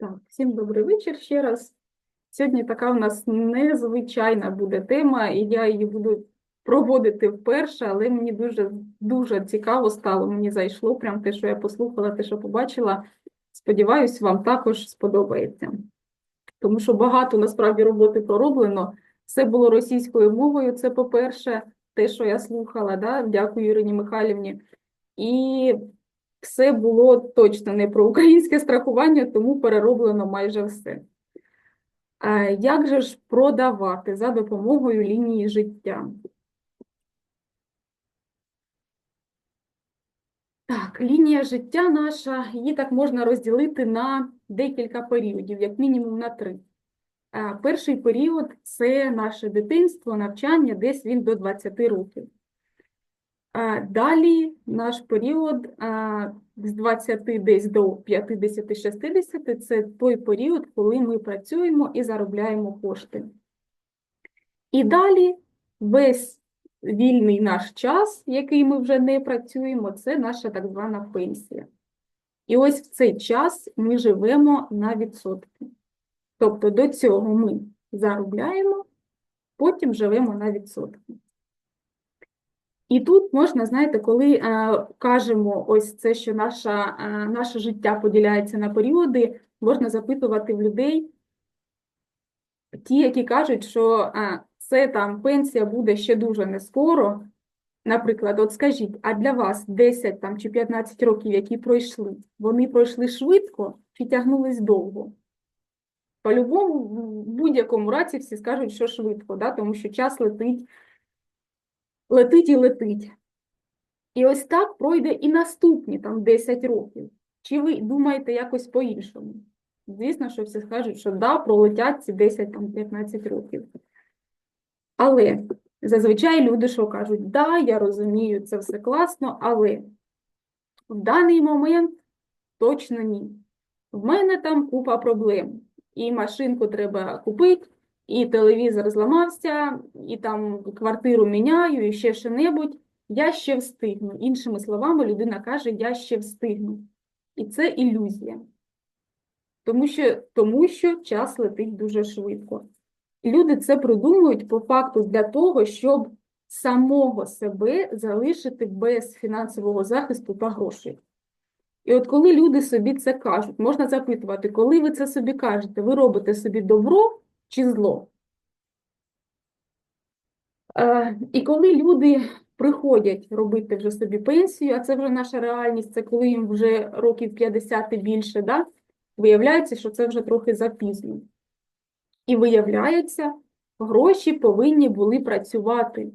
Так, всім добрий вечір ще раз. Сьогодні така у нас незвичайна буде тема, і я її буду проводити вперше, але мені дуже дуже цікаво стало. Мені зайшло прям те, що я послухала, те, що побачила. Сподіваюсь, вам також сподобається. Тому що багато насправді роботи пророблено. Все було російською мовою. Це по-перше, те, що я слухала. Да? Дякую Ірині Михайлівні. І все було точно не про українське страхування, тому перероблено майже все. Як же ж продавати за допомогою лінії життя? Так, лінія життя наша, її так можна розділити на декілька періодів, як мінімум на три. Перший період це наше дитинство, навчання, десь він до 20 років. Далі наш період з 20 десь до 50-60 – це той період, коли ми працюємо і заробляємо кошти. І далі весь вільний наш час, який ми вже не працюємо, це наша так звана пенсія. І ось в цей час ми живемо на відсотки. Тобто до цього ми заробляємо, потім живемо на відсотки. І тут можна, знаєте, коли е, кажемо ось це, що наша, е, наше життя поділяється на періоди, можна запитувати в людей, ті, які кажуть, що е, це там пенсія буде ще дуже не скоро. Наприклад, от скажіть, а для вас 10 там, чи 15 років, які пройшли, вони пройшли швидко чи тягнулись довго? По-любому, в будь-якому разі всі скажуть, що швидко, да? тому що час летить летить і летить. І ось так пройде і наступні там 10 років. Чи ви думаєте якось по-іншому? Звісно, що всі скажуть, що да, пролетять ці 10-15 років. Але зазвичай люди що кажуть, да, я розумію, це все класно, але в даний момент точно ні. В мене там купа проблем. І машинку треба купити, і телевізор зламався, і там квартиру міняю, і ще що-небудь. Я ще встигну. Іншими словами, людина каже, я ще встигну. І це ілюзія. Тому що, тому що час летить дуже швидко. Люди це придумують по факту для того, щоб самого себе залишити без фінансового захисту та грошей. І от коли люди собі це кажуть, можна запитувати, коли ви це собі кажете, ви робите собі добро чи зло? Е, І коли люди приходять робити вже собі пенсію, а це вже наша реальність, це коли їм вже років 50 і більше, да? виявляється, що це вже трохи запізно. І виявляється, гроші повинні були працювати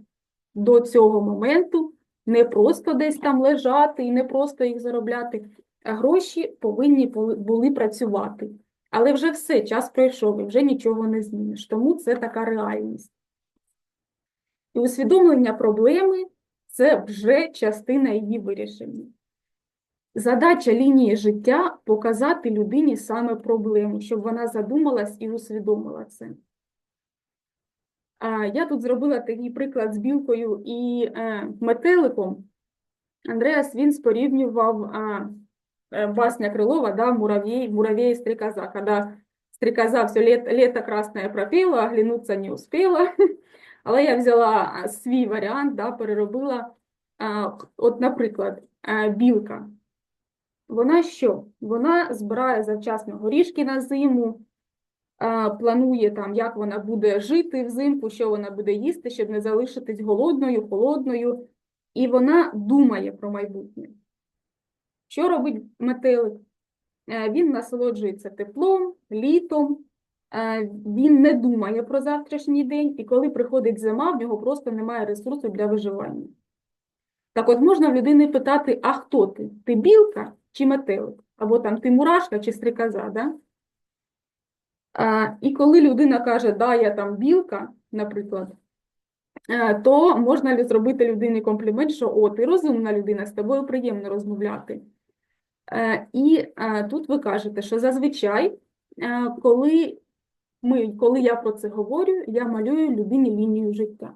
до цього моменту, не просто десь там лежати і не просто їх заробляти, а гроші повинні були- працювати. Але вже все, час пройшов, і вже нічого не зміниш. Тому це така реальність. І усвідомлення проблеми це вже частина її вирішення. Задача лінії життя показати людині саме проблему, щоб вона задумалась і усвідомила це. Я тут зробила такий приклад з білкою і е, метеликом. Андреас він спорівнював басня Крилова, да, муравей, муравей и стрекоза. Когда стрекоза все лето, лето красное пропела, оглянуться не успела. Але я взяла свій варіант, да, переробила. От, наприклад, білка. Вона що? Вона збирає завчасно горішки на зиму, планує там, як вона буде жити взимку, що вона буде їсти, щоб не залишитись голодною, холодною. І вона думає про майбутнє. Що робить метелик? Е, Він насолоджується теплом, літом, е, він не думає про завтрашній день, і коли приходить зима, в нього просто немає ресурсу для виживання. Так от можна в людини питати, а хто ти? Ти білка чи метелик? Або там ти мурашка чи стрікоза, да? А, і коли людина каже, да, я там білка, наприклад, е, то можна зробити людині комплімент, що о, ти розумна людина, з тобою приємно розмовляти. Е, І е, тут ви кажете, що зазвичай, е, коли, ми, коли я про це говорю, я малюю людині лінію життя.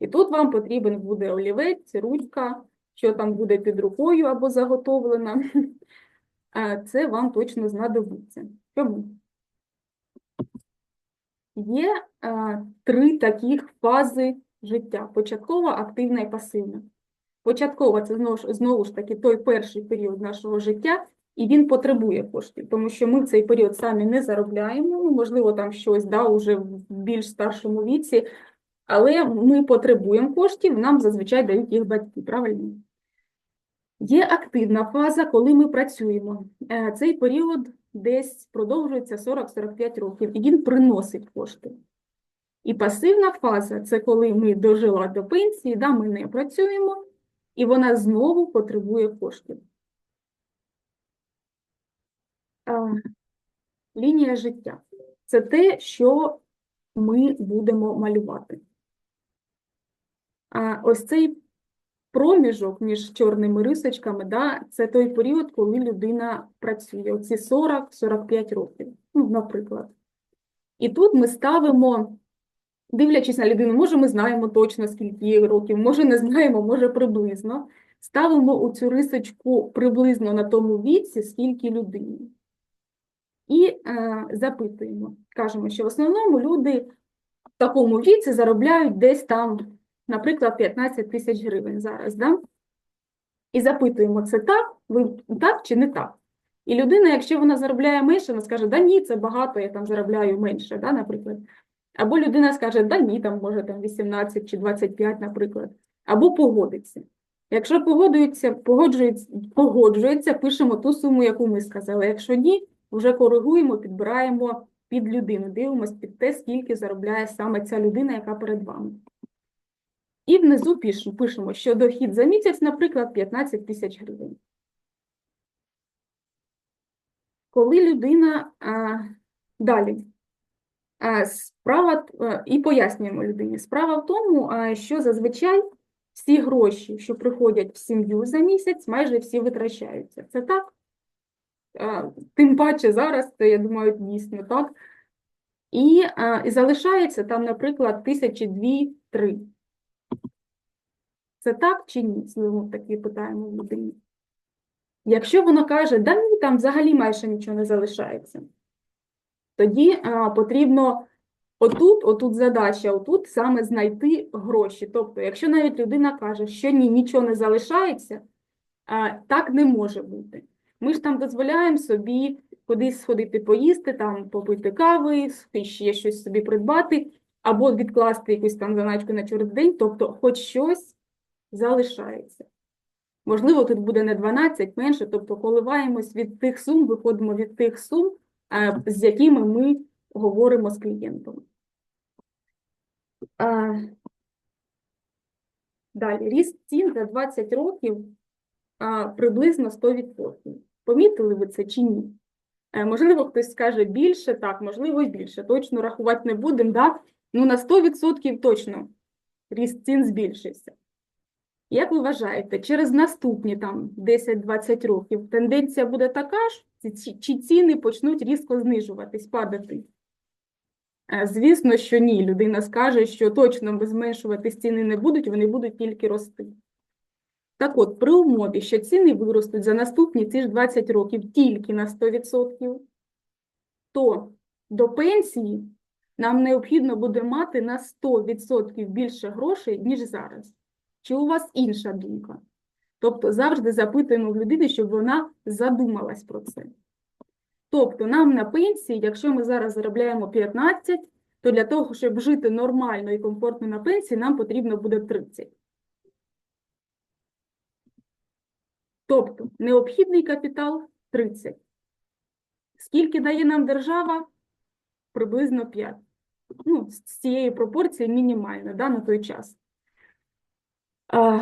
І тут вам потрібен буде олівець, ручка, що там буде під рукою або заготовлена. Це вам точно знадобиться. Чому? Є три таких фази життя: початкова, активна і пасивна. Початкова це знову ж, знову ж таки той перший період нашого життя, і він потребує коштів, тому що ми в цей період самі не заробляємо, ну, можливо, там щось да, уже в більш старшому віці, але ми потребуємо коштів, нам зазвичай дають їх батьки, правильно? Є активна фаза, коли ми працюємо. Е, Цей період десь продовжується 40-45 років, і він приносить кошти. І пасивна фаза це коли ми дожила до пенсії, да, ми не працюємо, і вона знову потребує коштів. Лінія життя це те, що ми будемо малювати. Ось цей проміжок між чорними рисочками, да, це той період, коли людина працює, оці 40-45 років, ну, наприклад. І тут ми ставимо, дивлячись на людину, може, ми знаємо точно, скільки їй років, може, не знаємо, може, приблизно. Ставимо у цю рисочку приблизно на тому віці, скільки людині. І е, запитуємо. Кажемо, що в основному люди в такому віці заробляють десь там, наприклад, 15 тисяч гривень зараз. Да? І запитуємо, це так, ви так чи не так? І людина, якщо вона заробляє менше, вона скаже, да ні, це багато, я там заробляю менше, да, наприклад. Або людина скаже, да ні, там може там 18 чи 25, наприклад, або погодиться. Якщо погодується, погоджується, погоджується, пишемо ту суму, яку ми сказали. Якщо ні, вже коригуємо, підбираємо під людину, дивимося під те, скільки заробляє саме ця людина, яка перед вами. І внизу пишемо, що дохід за місяць, наприклад, 15 тисяч гривень. Коли людина а, далі справа і пояснюємо людині. Справа в тому, що зазвичай всі гроші, що приходять в сім'ю за місяць, майже всі витрачаються. Це так? Тим паче зараз, це, я думаю, дійсно так. І, і залишається там, наприклад, тисячі дві-три. Це так чи ні? Знову таки питаємо людині. Якщо вона каже, да ні, там взагалі майже нічого не залишається, тоді а, потрібно отут, отут задача, отут саме знайти гроші. Тобто, якщо навіть людина каже, що ні, нічого не залишається, а, так не може бути. Ми ж там дозволяємо собі кудись сходити поїсти, там попити кави, ще щось собі придбати, або відкласти якусь там заначку на чорт день, тобто хоч щось залишається. Можливо, тут буде не 12, менше, тобто коливаємось від тих сум, виходимо від тих сум, е, з якими ми говоримо з клієнтом. Е, Далі, ріст цін за 20 років е, приблизно 100%. Помітили ви це чи ні? Можливо, хтось скаже більше, так, можливо, і більше. Точно рахувати не будемо, да? ну на 100% точно ріст цін збільшився. Як ви вважаєте, через наступні там 10-20 років тенденція буде така ж, чи ціни почнуть різко знижуватись, падати? Звісно, що ні. Людина скаже, що точно зменшуватись ціни не будуть, вони будуть тільки рости. Так от, при умові, що ціни виростуть за наступні ці ж 20 років тільки на 100%, то до пенсії нам необхідно буде мати на 100% більше грошей, ніж зараз. Чи у вас інша думка? Тобто завжди запитуємо в людини, щоб вона задумалась про це. Тобто, нам на пенсії, якщо ми зараз заробляємо 15, то для того, щоб жити нормально і комфортно на пенсії, нам потрібно буде 30. Тобто, необхідний капітал 30. Скільки дає нам держава? Приблизно 5. Ну, з цієї пропорції мінімально да, на той час. А,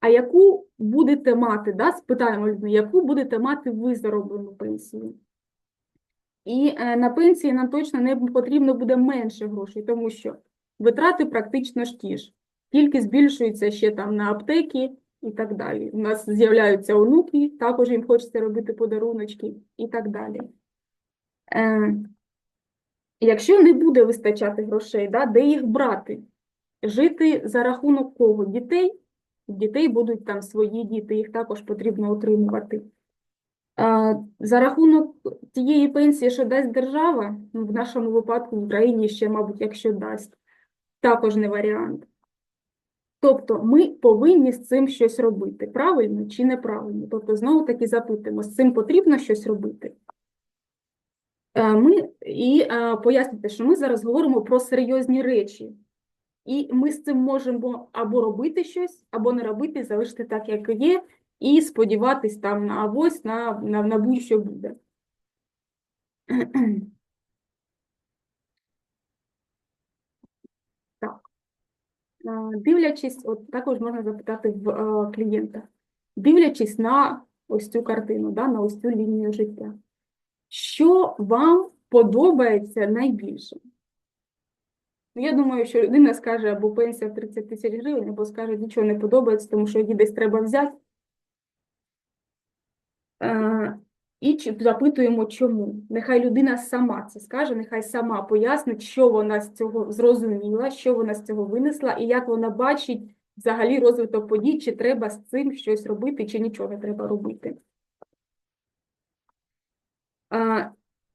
а яку будете мати, да, спитаємо людину, яку будете мати ви зароблену пенсію? І е, на пенсії нам точно не потрібно буде менше грошей, тому що витрати практично ж ті ж. Тільки збільшуються ще там на аптеки і так далі. У нас з'являються онуки, також їм хочеться робити подаруночки і так далі. Е, Якщо не буде вистачати грошей, да, де їх брати? Жити за рахунок кого? Дітей? Дітей будуть там свої діти, їх також потрібно отримувати. За рахунок тієї пенсії, що дасть держава, ну, в нашому випадку в Україні ще, мабуть, якщо дасть, також не варіант. Тобто ми повинні з цим щось робити, правильно чи неправильно. Тобто, знову таки запитуємо, з цим потрібно щось робити. Е, Ми і е, пояснити, що ми зараз говоримо про серйозні речі, і ми з цим можемо або робити щось, або не робити, залишити так, як є, і сподіватись там на авось, на, на, на будь-що буде. Так. Дивлячись, от також можна запитати в е, клієнта, дивлячись на ось цю картину, да, на ось цю лінію життя, що вам подобається найбільше? Ну, Я думаю, що людина скаже або пенсія в 30 тисяч гривень, або скаже, нічого не подобається, тому що її десь треба взяти. Е, І запитуємо, чому. Нехай людина сама це скаже, нехай сама пояснить, що вона з цього зрозуміла, що вона з цього винесла, і як вона бачить взагалі розвиток подій, чи треба з цим щось робити, чи нічого не треба робити. Е,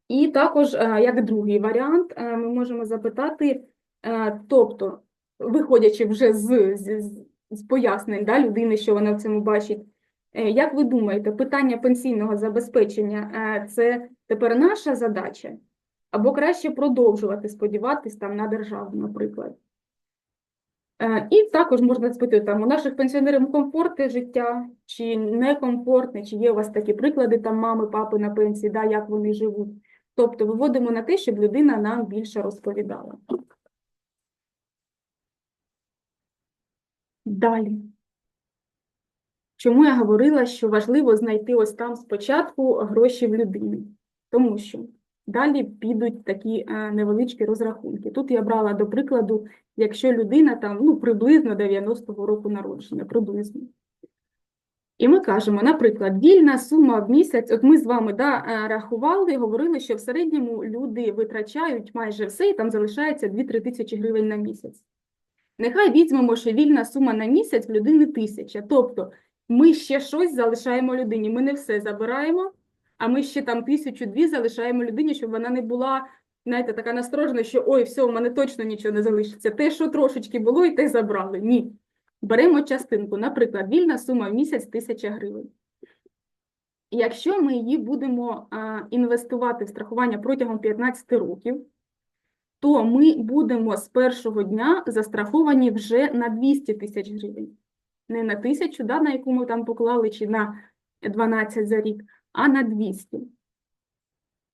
І також, як другий варіант, ми можемо запитати, тобто, виходячи вже з, з, з- пояснень да, людини, що вона в цьому бачить, е, як ви думаєте, питання пенсійного забезпечення е, це тепер наша задача? Або краще продовжувати сподіватись там на державу, наприклад? Е, І також можна спитати, там, у наших пенсіонерів комфортне життя, чи некомфортне, чи є у вас такі приклади, там мами, папи на пенсії, да, як вони живуть. Тобто виводимо на те, щоб людина нам більше розповідала. Далі. Чому я говорила, що важливо знайти ось там спочатку гроші в людини? Тому що далі підуть такі е, невеличкі розрахунки. Тут я брала до прикладу, якщо людина там ну, приблизно 90-го року народження, приблизно. І ми кажемо, наприклад, вільна сума в місяць, от ми з вами да, е, рахували, говорили, що в середньому люди витрачають майже все, і там залишається 2-3 тисячі гривень на місяць. Нехай візьмемо, що вільна сума на місяць в людини тисяча. Тобто ми ще щось залишаємо людині. Ми не все забираємо, а ми ще там тисячу-дві залишаємо людині, щоб вона не була, знаєте, така насторожена, що ой, все, у мене точно нічого не залишиться. Те, що трошечки було, і те забрали. Ні. Беремо частинку, наприклад, вільна сума в місяць тисяча гривень. Якщо ми її будемо а, інвестувати в страхування протягом 15 років, то ми будемо з першого дня застраховані вже на 200 тисяч гривень. Не на тисячу, да, на яку ми там поклали, чи на 12 за рік, а на 200.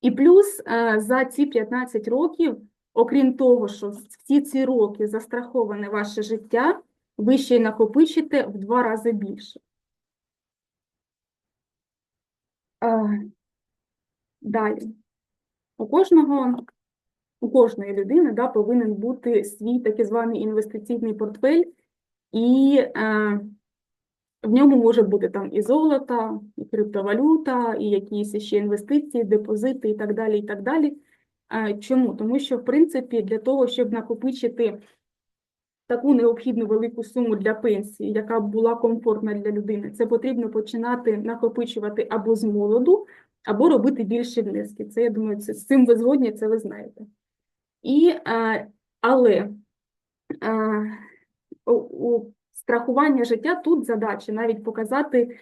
І плюс е, за ці 15 років, окрім того, що всі ці роки застраховане ваше життя, ви ще й накопичите в два рази більше. Е, Далі. У кожного у кожної людини да, повинен бути свій так званий інвестиційний портфель, і е, в ньому може бути там і золото, і криптовалюта, і якісь ще інвестиції, депозити і так далі. і так далі. Е, чому? Тому що, в принципі, для того, щоб накопичити таку необхідну велику суму для пенсії, яка б була комфортна для людини, це потрібно починати накопичувати або з молоду, або робити більші внески. Це, я думаю, це, з цим ви згодні, це ви знаєте. І, е, але е, у, страхування життя тут задача навіть показати,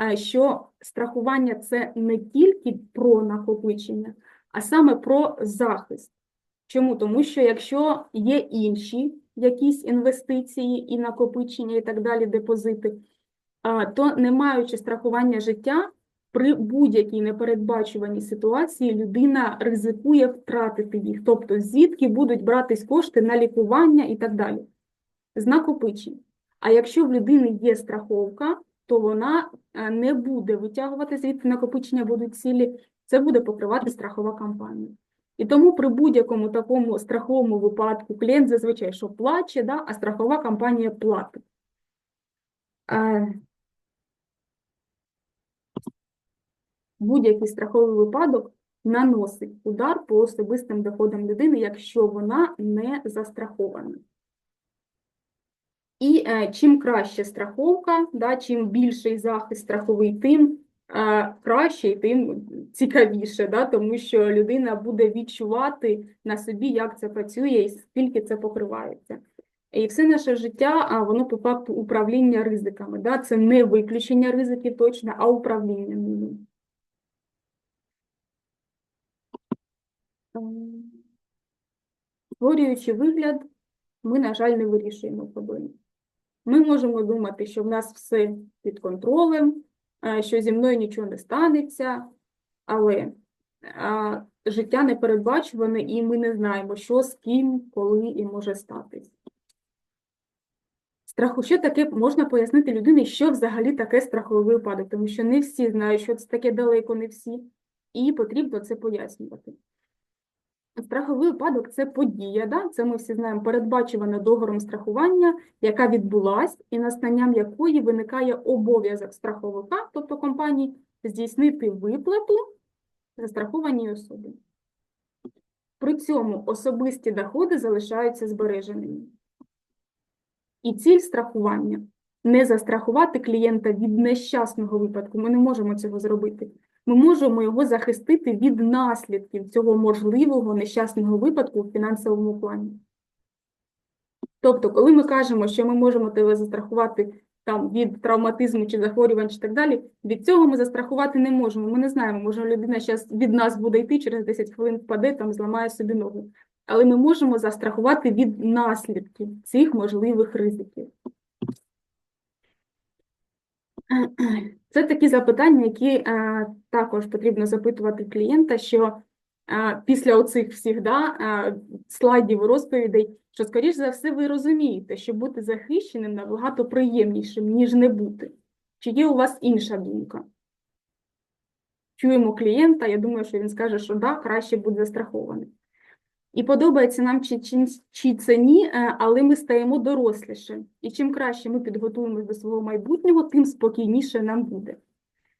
е, що страхування це не тільки про накопичення, а саме про захист. Чому? Тому що якщо є інші якісь інвестиції і накопичення, і так далі, депозити, то не маючи страхування життя, при будь-якій непередбачуваній ситуації людина ризикує втратити їх, тобто звідки будуть братись кошти на лікування і так далі. З накопичень. А якщо в людини є страховка, то вона е, не буде витягувати звідти накопичення будуть цілі, це буде покривати страхова компанія. І тому при будь-якому такому страховому випадку клієнт зазвичай що плаче, да, а страхова компанія платить. Е, будь-який страховий випадок наносить удар по особистим доходам людини, якщо вона не застрахована. І е, чим краще страховка, да, чим більший захист страховий, тим е, краще і тим цікавіше, да? тому що людина буде відчувати на собі, як це працює і скільки це покривається. І все наше життя, воно по факту управління ризиками. Да? Це не виключення ризиків точно, а управління ними. Створюючи вигляд, ми, на жаль, не вирішуємо проблеми. Ми можемо думати, що в нас все під контролем, е, що зі мною нічого не станеться, але а, життя непередбачуване, і ми не знаємо, що з ким, коли і може статись. Страху, що таке можна пояснити людині, що взагалі таке страховий випадок, тому що не всі знають, що це таке далеко, не всі, і потрібно це пояснювати. Страховий випадок це подія, да? це ми всі знаємо, передбачувана договором страхування, яка відбулась, і настанням якої виникає обов'язок страховика, тобто компанії, здійснити виплату застрахованій особі. При цьому особисті доходи залишаються збереженими. І ціль страхування не застрахувати клієнта від нещасного випадку. Ми не можемо цього зробити. Ми можемо його захистити від наслідків цього можливого нещасного випадку в фінансовому плані. Тобто, коли ми кажемо, що ми можемо тебе застрахувати там, від травматизму чи захворювань, чи так далі, від цього ми застрахувати не можемо. Ми не знаємо, може людина зараз від нас буде йти, через 10 хвилин впаде, там зламає собі ногу. Але ми можемо застрахувати від наслідків цих можливих ризиків. Це такі запитання, які е, також потрібно запитувати клієнта, що е, після оцих всіх да, е, слайдів і розповідей, що, скоріш за все, ви розумієте, що бути захищеним набагато приємнішим, ніж не бути. Чи є у вас інша думка? Чуємо клієнта, я думаю, що він скаже, що да, краще бути застрахований. І подобається нам чи, чи, чи це ні, е, але ми стаємо доросліше. І чим краще ми підготуємося до свого майбутнього, тим спокійніше нам буде.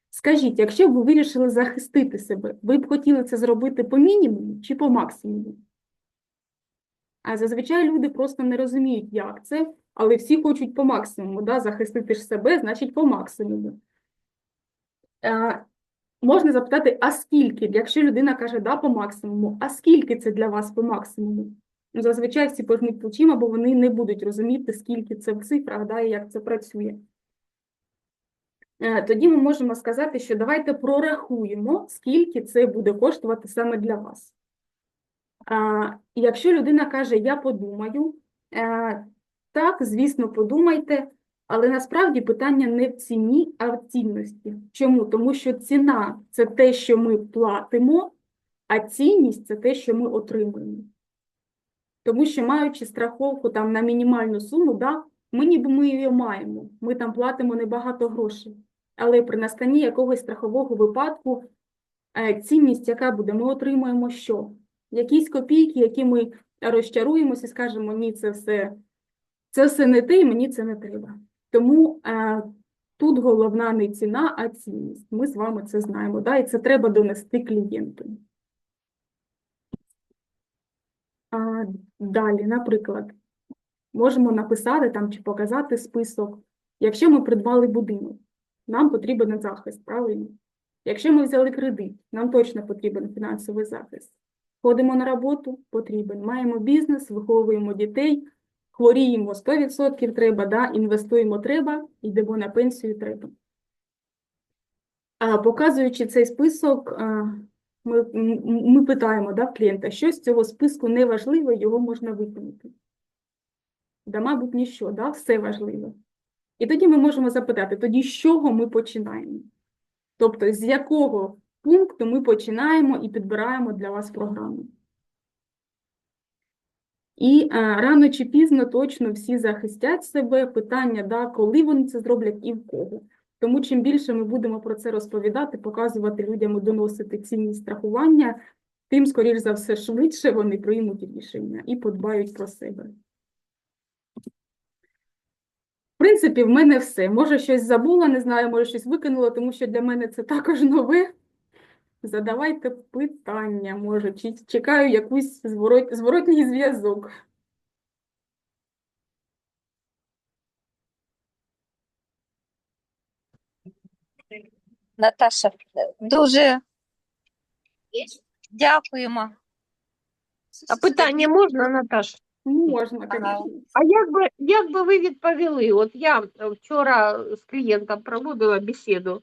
Скажіть, якщо б ви вирішили захистити себе, ви б хотіли це зробити по мінімуму чи по максимуму? А зазвичай люди просто не розуміють, як це, але всі хочуть по максимуму. Да? Захистити ж себе, значить, по максимуму. Можна запитати, а скільки, якщо людина каже да по максимуму, а скільки це для вас по максимуму? Ну, Зазвичай всі пожмуть плечима, бо вони не будуть розуміти, скільки це в цифрах, да, і як це працює. Е, Тоді ми можемо сказати, що давайте прорахуємо, скільки це буде коштувати саме для вас. Якщо людина каже, я подумаю, е, так, звісно, подумайте, але насправді питання не в ціні, а в цінності. Чому? Тому що ціна це те, що ми платимо, а цінність це те, що ми отримуємо. Тому що, маючи страховку там на мінімальну суму, да, ми ніби ми її маємо, ми там платимо небагато грошей. Але при настанні якогось страхового випадку е, цінність, яка буде, ми отримуємо що? Якісь копійки, які ми розчаруємося і скажемо, ні, це все, це все не те, і мені це не треба. Тому е, тут головна не ціна, а цінність. Ми з вами це знаємо, да? і це треба донести клієнту. А, Далі, наприклад, можемо написати там чи показати список. Якщо ми придбали будинок, нам потрібен захист, правильно? Якщо ми взяли кредит, нам точно потрібен фінансовий захист. Ходимо на роботу, потрібен. Маємо бізнес, виховуємо дітей, хворіємо 100% треба, да? інвестуємо треба, йдемо на пенсію треба. А, Показуючи цей список, ми, ми питаємо да, клієнта, що з цього списку не важливо, його можна виконати. Да, мабуть, ніщо, да? все важливо. І тоді ми можемо запитати, тоді з чого ми починаємо? Тобто, з якого пункту ми починаємо і підбираємо для вас програму. І а, рано чи пізно точно всі захистять себе, питання, да, коли вони це зроблять і в кого. Тому чим більше ми будемо про це розповідати, показувати людям, доносити цінність страхування, тим, скоріш за все, швидше вони приймуть рішення і подбають про себе. В принципі, в мене все. Може, щось забула, не знаю, може, щось викинула, тому що для мене це також нове. Задавайте питання, може, чи чекаю якийсь зворот... зворотній зв'язок. Наташа, дуже дякуємо. А питання можна, Наташ? Можна, звісно. А як би, як би ви відповіли? От я вчора з клієнтом проводила бесіду,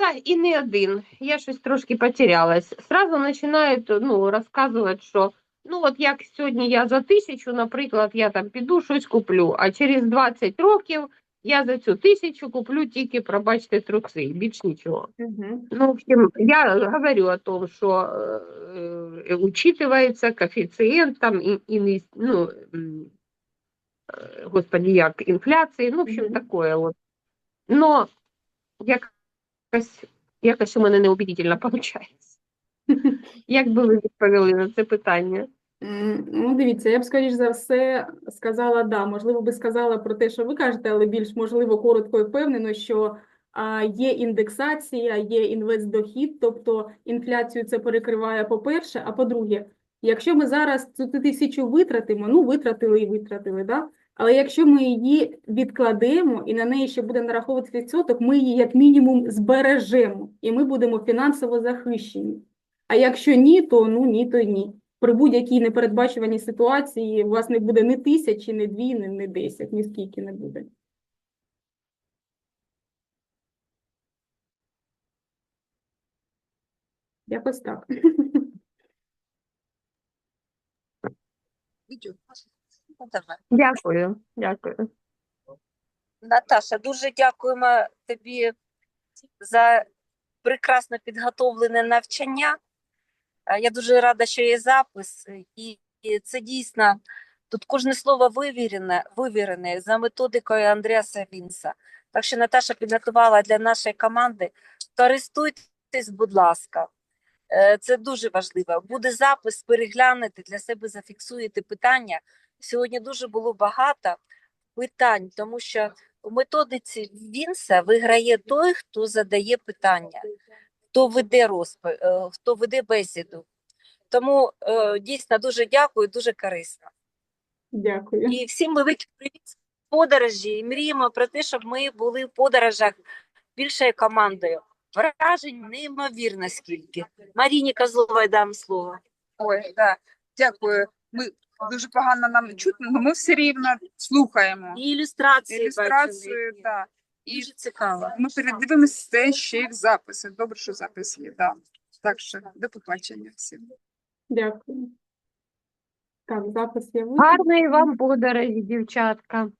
та і не один, я щось трошки потерялась. Сразу починають ну, розказувати, що ну от як сьогодні я за тисячу, наприклад, я там піду щось куплю, а через 20 років я за цю тисячу куплю тільки, пробачте, труси, більш нічого. Мгм. Ну, в общем, я говорю о том, что э, учитывается коэффициент там, и, и, ну, м, э, господи, як, інфляції, ну, в общем, Мгм. такое от. Но якось, якось у мене неубедительно виходить. Як би ви відповіли на це питання? Ну, дивіться, я б, скоріш за все, сказала да. Можливо, би сказала про те, що ви кажете, але більш, можливо, коротко і впевнено, що є індексація, є інвестдохід, тобто інфляцію це перекриває, по-перше, а по-друге, якщо ми зараз цю тисячу витратимо, ну, витратили і витратили, да? Але якщо ми її відкладемо і на неї ще буде нараховуватися відсоток, ми її як мінімум збережемо, і ми будемо фінансово захищені. А якщо ні, то ну ні, то ні. При будь-якій непередбачуваній ситуації у вас не буде ні тисячі, ні дві, ні, ні десять, ні скільки не буде. Якось так. Давай. Дякую, дякую. Наташа, дуже дякуємо тобі за прекрасно підготовлене навчання. Е, Я дуже рада, що є запис, і це дійсно тут кожне слово вивірене, вивірене за методикою Андреаса Вінса. Так що Наташа підготувала для нашої команди. Користуйтесь, будь ласка. Е, Це дуже важливо. Буде запис, переглянете, для себе зафіксуєте питання. Сьогодні дуже було багато питань, тому що у методиці Вінса виграє той, хто задає питання, хто веде розп... е, хто веде бесіду. Тому е, дійсно дуже дякую, дуже корисно. Дякую. І всім великий привіт з подорожі. І мріємо про те, щоб ми були в подорожах більшою командою. Вражень неймовірно скільки. Маріні Козловій дам слово. Ой, да, дякую. Ми дуже погано нам чутно, але ми все рівно слухаємо. І ілюстрації, Ілюстрацію, бачили. да. І Дуже цікаво. ми передивимося це ще й в записи. Добре, що запис є, да. Так що до побачення всім. Дякую. Так, запис я Гарної вам подорожі, дівчатка.